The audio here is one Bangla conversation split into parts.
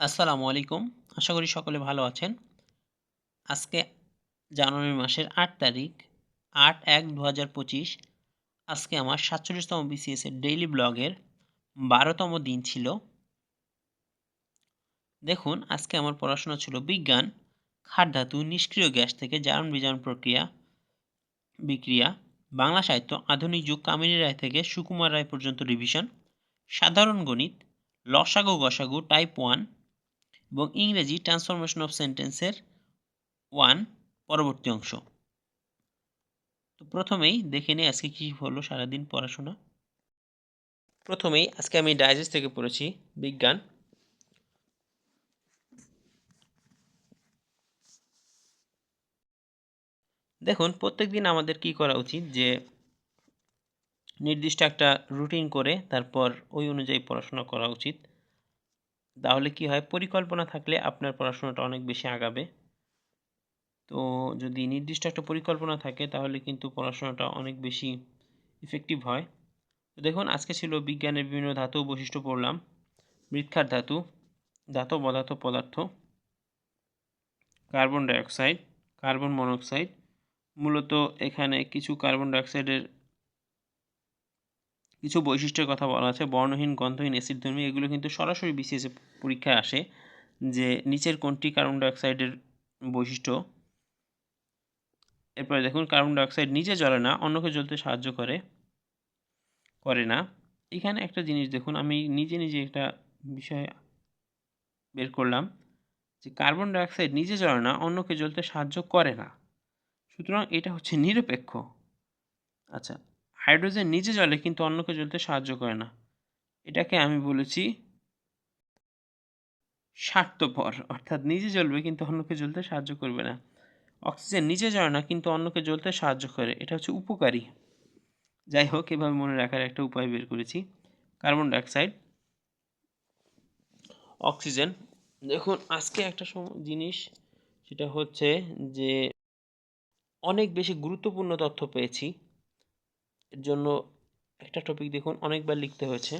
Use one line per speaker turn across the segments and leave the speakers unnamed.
আসসালামু আলাইকুম। আশা করি সকলে ভালো আছেন। আজকে জানুয়ারি মাসের আট তারিখ ৮-১-২০২৫ আজকে আমার ৪৭ তম বিসিএস এর ডেইলি ব্লগের বারোতম দিন ছিল। দেখুন আজকে আমার পড়াশোনা ছিল বিজ্ঞান, ক্ষার ধাতু, নিষ্ক্রিয় গ্যাস থেকে জারণ বিজারণ প্রক্রিয়া, বিক্রিয়া, বাংলা সাহিত্য, আধুনিক যুগ, কামিনী রায় থেকে সুকুমার রায় পর্যন্ত রিভিশন, সাধারণ গণিত, লসাগু গসাগু টাইপ ১ এবং ইংরেজি ট্রান্সফরমেশন অফ সেন্টেন্সের ওয়ান পরবর্তী অংশ। তো প্রথমেই দেখে নিই আজকে কী হলো সারাদিন পড়াশোনা। প্রথমেই আজকে আমি ডাইজেস্ট থেকে পড়েছি বিজ্ঞান। দেখুন, প্রত্যেকদিন আমাদের কি করা উচিত যে নির্দিষ্ট একটা রুটিন করে তারপর ওই অনুযায়ী পড়াশোনা করা উচিত তাহলে কি হয়? পরিকল্পনা থাকলে আপনার পড়াশোনাটা অনেক বেশি আগাবে। তো যদি নির্দিষ্ট একটা পরিকল্পনা থাকে, তাহলে কিন্তু পড়াশোনাটা অনেক বেশি ইফেক্টিভ হয়। তো দেখুন, আজকে ছিল বিজ্ঞানের বিভিন্ন ধাতু বৈশিষ্ট্য পড়লাম। মৃৎক্ষার ধাতু, ধাতব পদার্থ পদার্থ, কার্বন ডাইঅক্সাইড, কার্বন মনোক্সাইড। মূলত এখানে কিছু কার্বন ডাইঅক্সাইডের কিছু বৈশিষ্ট্যের কথা বলা আছে। বর্ণহীন, গন্ধহীন অ্যাসিড ধর্মী এগুলো কিন্তু সরাসরি বিসিএস পরীক্ষায় আসে যে নিচের কোনটি কার্বন ডাইঅক্সাইডের বৈশিষ্ট্য। এরপরে দেখুন কার্বন ডাইঅক্সাইড নিজে জ্বলে না, অন্যকে জ্বলতে সাহায্য করে করে না। এখানে একটা জিনিস দেখুন, আমি নিজে নিজে একটা বিষয় বের করলাম যে কার্বন ডাইঅক্সাইড নিজে জ্বলে না, অন্যকে জ্বলতে সাহায্য করে না। সুতরাং এটা হচ্ছে নিরপেক্ষ। আচ্ছা হাইড্রোজেন নিজে জ্বলে কিন্তু অন্যকে জ্বলতে সাহায্য করে না। এটাকে আমি বলেছি স্বার্থপর। অর্থাৎ নিজে জ্বলবে কিন্তু অন্যকে জ্বলতে সাহায্য করবে না। অক্সিজেন নিজে জ্বলে না কিন্তু অন্যকে জ্বলতে সাহায্য করে। এটা হচ্ছে উপকারী। যাই হোক, এভাবে মনে রাখার একটা উপায় বের করেছি। Carbon dioxide, oxygen. দেখুন, আজকে একটা জিনিস, সেটা হচ্ছে যে অনেক বেশি গুরুত্বপূর্ণ তথ্য পেয়েছি। জন্য একটা টপিক দেখুন, অনেকবার লিখতে হয়েছে।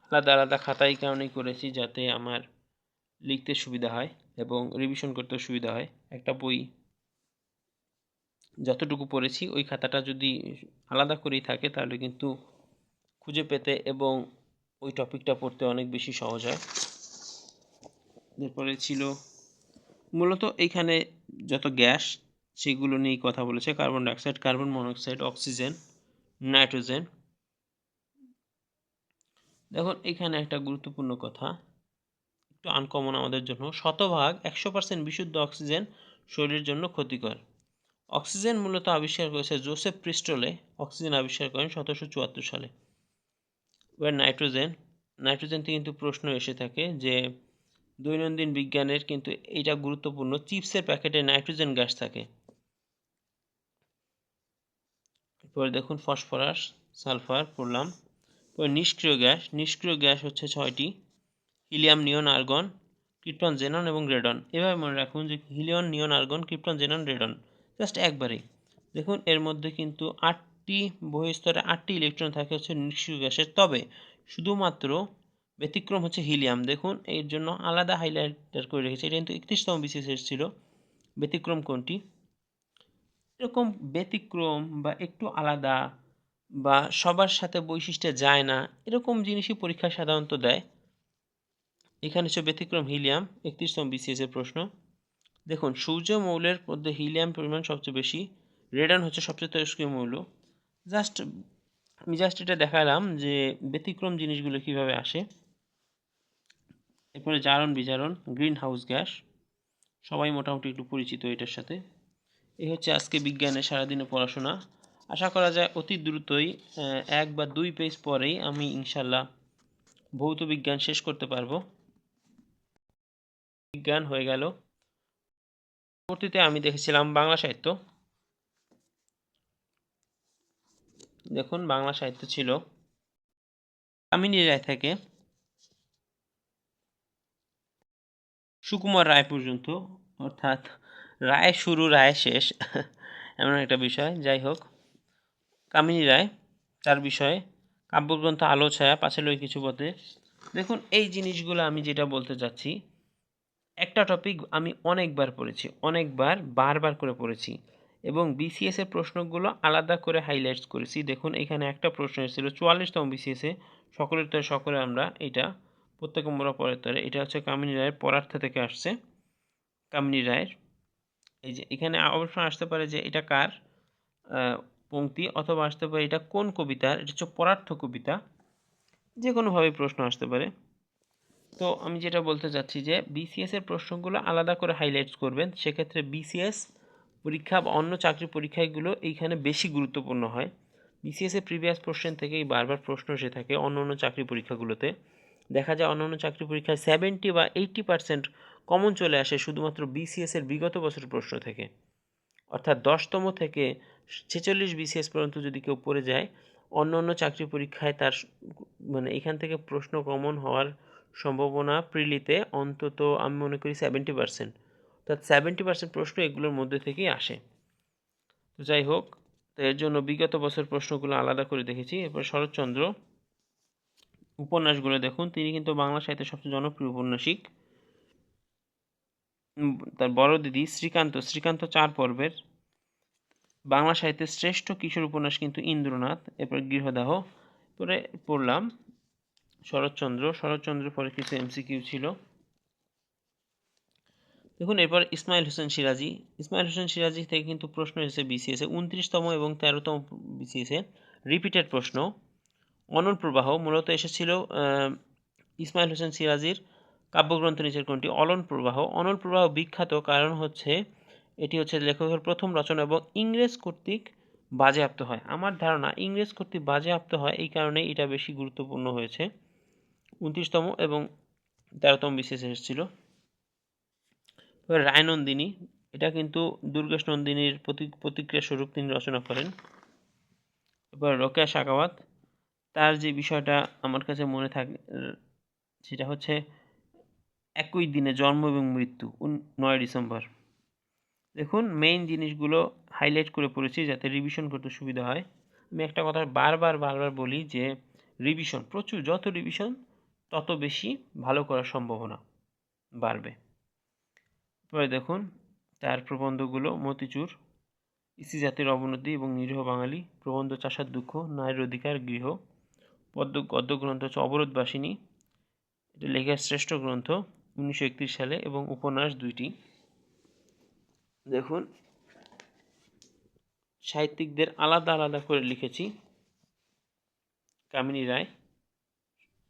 আলাদা আলাদা খাতায় কারণেই করেছি যাতে আমার লিখতে সুবিধা হয় এবং রিভিশন করতে সুবিধা হয়। একটা বই যতটুকু পড়েছি, ওই খাতাটা যদি আলাদা করেই থাকে, তাহলে কিন্তু খুঁজে পেতে এবং ওই টপিকটা পড়তে অনেক বেশি সহজ হয়। এরপরে ছিল, মূলত এইখানে যত গ্যাস, সেগুলো নিয়েই কথা বলেছে, carbon dioxide, carbon monoxide, oxygen. Nitrogen. দেখুন, এখানে একটা গুরুত্বপূর্ণ কথা। একটু আনকমন আমাদের জন্য। শতভাগ একশো পার্সেন্ট বিশুদ্ধ অক্সিজেন শরীরের জন্য ক্ষতিকর। অক্সিজেন মূলত আবিষ্কার করেছে জোসেফ প্রিস্টলে। অক্সিজেন আবিষ্কার করেন সতেরোশো চুয়াত্তর সালে। এবার নাইট্রোজেন। নাইট্রোজেন থেকে কিন্তু প্রশ্ন এসে থাকে যে, দৈনন্দিন বিজ্ঞানের কিন্তু এটা গুরুত্বপূর্ণ। চিপসের প্যাকেটে নাইট্রোজেন গ্যাস থাকে। এরপরে দেখুন ফসফরাস, সালফার, পড়লাম। পরে নিষ্ক্রিয় গ্যাস নিষ্ক্রিয় গ্যাস হচ্ছে ছয়টি, helium neon argon, krypton xenon এবং রেডন। এভাবে মনে রাখুন যে helium neon argon, krypton xenon, radon, just একবারেই। দেখুন, এর মধ্যে কিন্তু আটটি বহিস্তরে আটটি ইলেকট্রন থাকে হচ্ছে নিষ্ক্রিয় গ্যাসের তবে শুধুমাত্র ব্যতিক্রম হচ্ছে হিলিয়াম। দেখুন, এর জন্য আলাদা হাইলাইটার করে রেখেছে। এটা কিন্তু একত্রিশতম বিসিএস ছিল। ব্যতিক্রম কোনটি? এরকম ব্যতিক্রম বা একটু আলাদা বা সবার সাথে বৈশিষ্ট্যে যায় না, এরকম জিনিসই পরীক্ষা সাধারণত দেয়। এখানে হচ্ছে ব্যতিক্রম হিলিয়াম, একত্রিশতম বিসিএস এর প্রশ্ন। দেখুন, সূর্য মৌলের মধ্যে হিলিয়াম পরিমাণ সবচেয়ে বেশি রেডন হচ্ছে সবচেয়ে তেজস্ক্রিয় মৌল। জাস্ট, আমি জাস্ট এটা দেখালাম যে ব্যতিক্রম জিনিসগুলো কীভাবে আসে। এরপরে জারণ বিজারণ গ্রিন হাউস গ্যাস। সবাই মোটামুটি একটু পরিচিত এটার সাথে। এই হচ্ছে আজকে বিজ্ঞানের সারাদিনে পড়াশোনা। আশা করা যায় অতি দ্রুতই এক বা দুই পেজ পরেই আমি ইনশাল্লাহ ভৌত বিজ্ঞান শেষ করতে পারব। বিজ্ঞান হয়ে গেল। পরবর্তীতে আমি দেখেছিলাম বাংলা সাহিত্য। দেখুন, বাংলা সাহিত্য ছিল। কামিনী রায় থেকে সুকুমার রায় পর্যন্ত, অর্থাৎ রায় শুরু, রায় শেষ। এমন একটা বিষয়। যাই হোক, কামিনী রায়, তার বিষয়ে কাব্যগ্রন্থ আলো, ছায়া পাঁচের কিছু পথে দেখুন, এই জিনিসগুলো আমি যেটা বলতে চাচ্ছি, একটা টপিক আমি অনেকবার পড়েছি, অনেকবার, বারবার করে পড়েছি, এবং বিসিএস এর প্রশ্নগুলো আলাদা করে হাইলাইটস করেছি। দেখুন, এখানে একটা প্রশ্ন এসেছিল, চুয়াল্লিশতম বিসিএস সকলের তরে সকলে, আমরা এটা প্রত্যেক আমরা পরের তরে, এটা হচ্ছে কামিনী রায়ের পরার্থ থেকে আসছে। কামিনী রায়ের এই যে এখানে অবশ্য আসতে পারে যে এটা কার? পংক্তি অথবা আসতে পারে এটা কোন কবিতার? এটা হচ্ছে পরার্থ কবিতা। যে কোনোভাবে প্রশ্ন আসতে পারে। তো আমি যেটা বলতে চাচ্ছি যে বিসিএস এর প্রশ্নগুলো আলাদা করে হাইলাইটস করবেন। সেক্ষেত্রে বিসিএস পরীক্ষা বা অন্য চাকরি পরীক্ষাগুলো এইখানে বেশি গুরুত্বপূর্ণ হয়। বিসিএস এর প্রিভিয়াস কোশ্চেন থেকেই বারবার প্রশ্ন এসে থাকে অন্য অন্য চাকরি পরীক্ষাগুলোতে। দেখা যায় অন্য অন্য চাকরি পরীক্ষায় সেভেন্টি বা এইট্টি পার্সেন্ট কমন চলে আসে শুধুমাত্র বিসিএস এর বিগত বছরের প্রশ্ন থেকে। অর্থাৎ দশতম থেকে ছেচল্লিশ বিসিএস পর্যন্ত যদি কেউ পড়ে যায়, অন্য অন্য চাকরি পরীক্ষায় তার মানে এখান থেকে প্রশ্ন কমন হওয়ার সম্ভাবনা প্রিলিতে অন্তত আমি মনে করি সেভেন্টি পার্সেন্ট অর্থাৎ সেভেন্টি পার্সেন্ট প্রশ্ন এগুলোর মধ্যে থেকেই আসে। তো যাই হোক, তো এর জন্য বিগত বছর প্রশ্নগুলো আলাদা করে দেখেছি। এরপর শরৎচন্দ্র। উপন্যাসগুলো দেখুন। তিনি কিন্তু বাংলা সাহিত্যের সবচেয়ে জনপ্রিয় উপন্যাসিক। তার বড় দিদি শ্রীকান্ত শ্রীকান্ত চার পর্বের বাংলা সাহিত্যের শ্রেষ্ঠ কিশোর উপন্যাস কিন্তু ইন্দ্রনাথ, এরপর গৃহদাহ পরে পড়লাম শরৎচন্দ্র শরৎচন্দ্র পরে কিছু এমসিকিউ ছিল। দেখুন, এরপর ইসমাইল হোসেন সিরাজি, ইসমাইল হোসেন সিরাজি থেকে কিন্তু প্রশ্ন এসেছে বিসিএসে, উনত্রিশতম এবং তেরোতম বিসিএসে রিপিটেড প্রশ্ন। অনল প্রবাহ মূলত এসেছিল ইসমাইল হোসেন সিরাজির কাব্যগ্রন্থ নিচের কোনটি? অলন প্রবাহ। অনল প্রবাহ বিখ্যাত কারণ হচ্ছে, এটি হচ্ছে লেখকের প্রথম রচনা এবং ইংরেজ কর্তৃক বাজেয়াপ্ত হয়। আমার ধারণা, ইংরেজ কর্তৃক বাজেয়াপ্ত হয় এই কারণে এটা বেশি গুরুত্বপূর্ণ হয়েছে। উনত্রিশতম এবং তেরোতম বিশেষ এসেছিল। রায়নন্দিনী, এটা কিন্তু দুর্গেশ নন্দিনীর প্রতিক্রিয়া স্বরূপ তিনি রচনা করেন। এবার রোকেয়া শাকাওয়াত তার যে বিষয়টা আমার কাছে মনে থাকে, সেটা হচ্ছে একই দিনে জন্ম এবং মৃত্যু নয় ডিসেম্বর। দেখুন মেইন জিনিসগুলো হাইলাইট করে পড়েছি যাতে রিভিশন করতে সুবিধা হয়। আমি একটা কথা বারবার বারবার বলি যে রিভিশন প্রচুর, যত রিভিশন তত বেশি ভালো করার সম্ভাবনা বাড়বে। পরে দেখুন, তার প্রবন্ধগুলো, মতিচুর, ইসি জাতির অবনতি এবং নিরীহ বাঙালি, প্রবন্ধ চাষার দুঃখ নারীর অধিকার, গৃহ, পদ্ম, গদ্য গ্রন্থ হচ্ছে অবরোধবাসিনী। এটা লেখার শ্রেষ্ঠ গ্রন্থ। উনিশশো একত্রিশ সালে এবং উপন্যাস দুইটি। দেখুন, সাহিত্যিকদের আলাদা আলাদা করে লিখেছি। কামিনী রায়,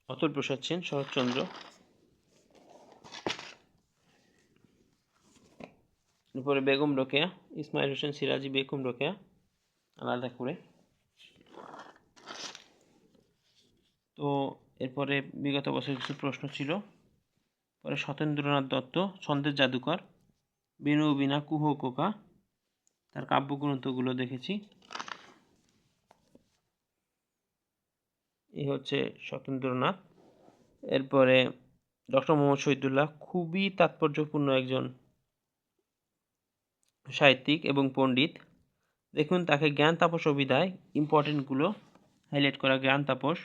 অতুল প্রসাদ সেন শরৎচন্দ্র এরপরে বেগম রোকেয়া, ইসমাইল হোসেন, সিরাজি বেগম রোকেয়া, আলাদা করে। তো এরপরে বিগত বছর কিছু প্রশ্ন ছিল। পরে সতেন্দ্রনাথ দত্ত ছন্দের জাদুকর, বেনু বিনা কুহ কোকা, তার কাব্যগ্রন্থগুলো দেখেছি। এই হচ্ছে সতেন্দ্রনাথ। এরপরে ডক্টর মোহাম্মদ শহীদুল্লাহ খুবই তাৎপর্যপূর্ণ একজন সাহিত্যিক এবং পণ্ডিত। দেখুন, তাকে জ্ঞান তাপস অভিধায় ইম্পর্টেন্টগুলো হাইলাইট করা। জ্ঞান তাপস,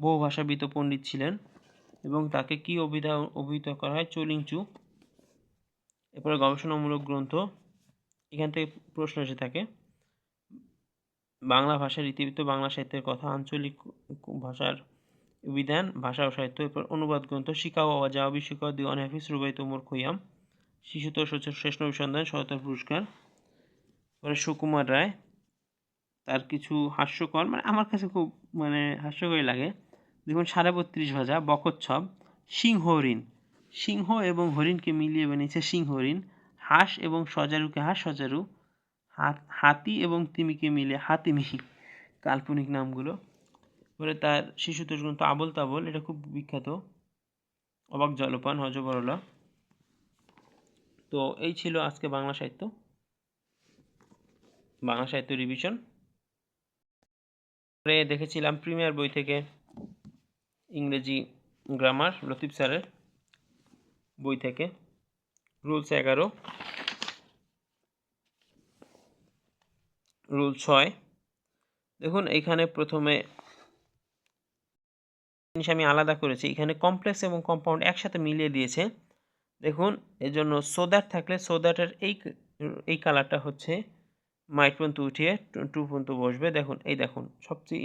বহু ভাষাবিদ পণ্ডিত ছিলেন। এবং তাকে কি অভিধা অভিহিত করা হয়? চলিংচু। এরপরে গবেষণামূলক গ্রন্থ। এখান থেকে প্রশ্ন এসে থাকে, বাংলা ভাষার ইতিবৃত্ত, বাংলা সাহিত্যের কথা, আঞ্চলিক ভাষার বিধান, ভাষা ও সাহিত্য। এরপর অনুবাদ গ্রন্থ শিকা বাবা যা বিশ্বকর দিওয়ান হাফিজ রুবাই তোমর খৈয়াম। শিশুতোষ হচ্ছে শ্রেষ্ঠ অভিসন্ধান সহায়তার পুরস্কার। পরে সুকুমার রায়। তার কিছু হাস্যকর মানে আমার কাছে খুব মানে হাস্যকরই লাগে। দেখুন, সাড়ে বত্রিশ ভাজা বকচ্ছব সিংহ হরিণ। সিংহ এবং হরিণকে মিলিয়ে বানিয়েছে সিংহ হরিণ। হাঁস এবং সজারুকে হাঁস, সজারু হাতি এবং তিমিকে মিলে হাতিমি কাল্পনিক নামগুলো। পরে তার শিশুতোষ গ্রন্থ আবল তাবল, এটা খুব বিখ্যাত। অবাক জলপান, হজবরলা। তো এই ছিল আজকে বাংলা সাহিত্য। বাংলা সাহিত্য রিভিশন পরে দেখেছিলাম প্রিমিয়ার বই থেকে। ইংরেজি গ্রামার লতিফ স্যারের বই থেকে। রুলস এগারো। রুল ছয়। দেখুন, এইখানে প্রথমে জিনিস আমি আলাদা করেছি। এখানে কমপ্লেক্স এবং কম্পাউন্ড একসাথে মিলিয়ে দিয়েছে। দেখুন এর জন্য সোদার থাকলে সোদাটের এই এই কালারটা হচ্ছে মাইট পর্যন্ত উঠিয়ে টু পর্যন্ত বসবে দেখুন, এই দেখুন, সবচেয়ে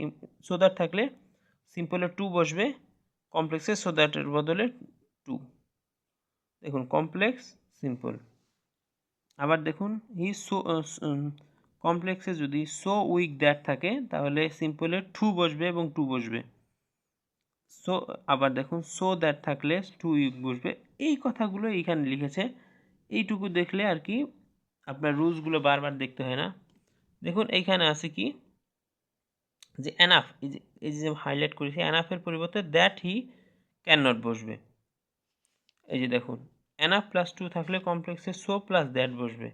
সোদার থাকলে সিম্পলে টু বসবে কমপ্লেক্সে সোদাটের বদলে টু দেখুন কমপ্লেক্স সিম্পল আবার দেখুন হি সো কমপ্লেক্সে যদি সো উইক দ্যাট থাকে, তাহলে সিম্পলে টু বসবে এবং টু বসবে. সো আবার দেখুন সো দ্যাট থাকলে টু উইক বসবে। এই কথাগুলো এইখানে লিখেছে। এইটুকু দেখলে আর কি আপনার রুলসগুলো বারবার দেখতে হয় না। দেখুন, এইখানে আছে কি? যে অ্যানাফ এই যে এই যে হাইলাইট করেছি অ্যানাফের পরিবর্তে দ্যাট হি ক্যান নট বসবে। এই যে দেখুন অ্যানাফ প্লাস টু থাকলে কমপ্লেক্সে সো প্লাস দ্যাট বসবে।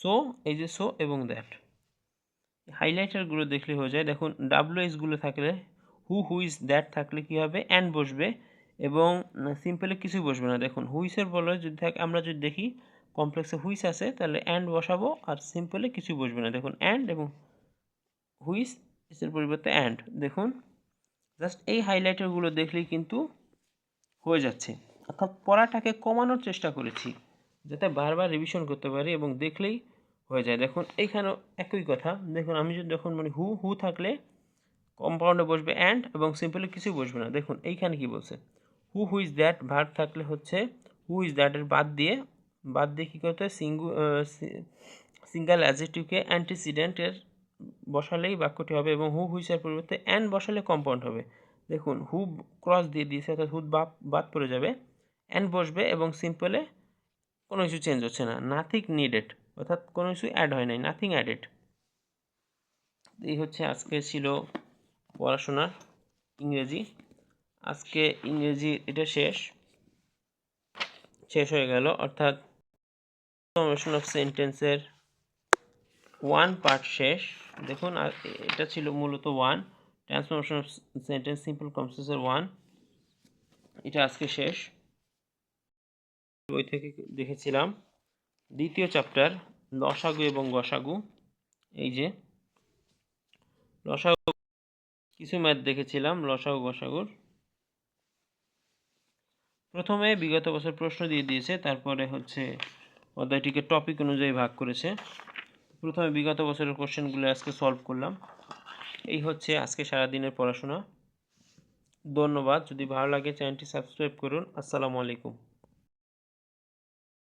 সো এই যে সো এবং দ্যাট হাইলাইটারগুলো দেখলে হয়ে যায়, দেখুন ডাব্লু এসগুলো থাকলে হু হুইস দ্যাট থাকলে কী হবে? অ্যান্ড বসবে এবং সিম্পলে কিছুই বসবে না। দেখুন হুইসের বলে যদি থাকে, আমরা যদি দেখি কমপ্লেক্সে হুইস আছে, তাহলে অ্যান্ড বসাবো আর সিম্পলে কিছুই বসবে না। দেখুন অ্যান্ড এবং হুইস এসের পরিবর্তে অ্যান্ড দেখুন জাস্ট এই হাইলাইটারগুলো দেখলেই কিন্তু হয়ে যাচ্ছে। অর্থাৎ পড়াটাকে কমানোর চেষ্টা করেছি, যাতে বারবার রিভিশন করতে পারি এবং দেখলেই হয়ে যায়। দেখুন, এইখানেও একই কথা। দেখুন, আমি যদি দেখুন মানে হু হু থাকলে কম্পাউন্ডে বসবে অ্যান্ড এবং সিম্পলি কিছুই বসবে না। দেখুন, এইখানে কি বলছে? Who who is that verb থাকলে হচ্ছে হু ইজ দ্যাটের বাদ দিয়ে বাদ দিয়ে কী করতে হয়? সিঙ্গু সিঙ্গেল অ্যাজেটিভকে অ্যান্টিসিডেন্টের বসালেই বাক্যটি হবে এবং হু হুইসের পরিবর্তে অ্যান্ড বসালে কম্পাউন্ড হবে। দেখুন, হু ক্রস দিয়ে দিয়েছে, অর্থাৎ হুদ বাদ বাদ পড়ে যাবে। অ্যান্ড বসবে এবং সিম্পলে কোনো কিছু চেঞ্জ হচ্ছে না। নাথিং নিডেড, অর্থাৎ কোনো কিছু অ্যাড হয় নাই, নাথিং অ্যাডেড। এই হচ্ছে আজকে ছিল পড়াশোনার ইংরেজি। আজকে ইংরেজি এটা শেষ। শেষ হয়ে গেল, অর্থাৎ ফর্মেশন অফ সেন্টেন্সের ওয়ান পার্ট শেষ। দেখুন এটা ছিল মূলত one transformation of sentence simple কমসেসের one এটা আজকে শেষ। বই থেকে দেখেছিলাম। দ্বিতীয় চ্যাপ্টার লসাগু এবং গসাগু। এই যে, লসাগু, কিছু ম্যাথ দেখেছিলাম, লসাগু, গসাগুর। প্রথমে বিগত বছর প্রশ্ন দিয়ে দিয়েছে, তারপরে হচ্ছে অধ্যায়টিকে টপিক অনুযায়ী ভাগ করেছে। প্রথমে বিগত বছরের কোশ্চেনগুলো আজকে সলভ করলাম। এই হচ্ছে আজকে সারাদিনের পড়াশোনা। ধন্যবাদ। যদি ভালো লাগে চ্যানেলটি সাবস্ক্রাইব করুন। আসসালামু আলাইকুম।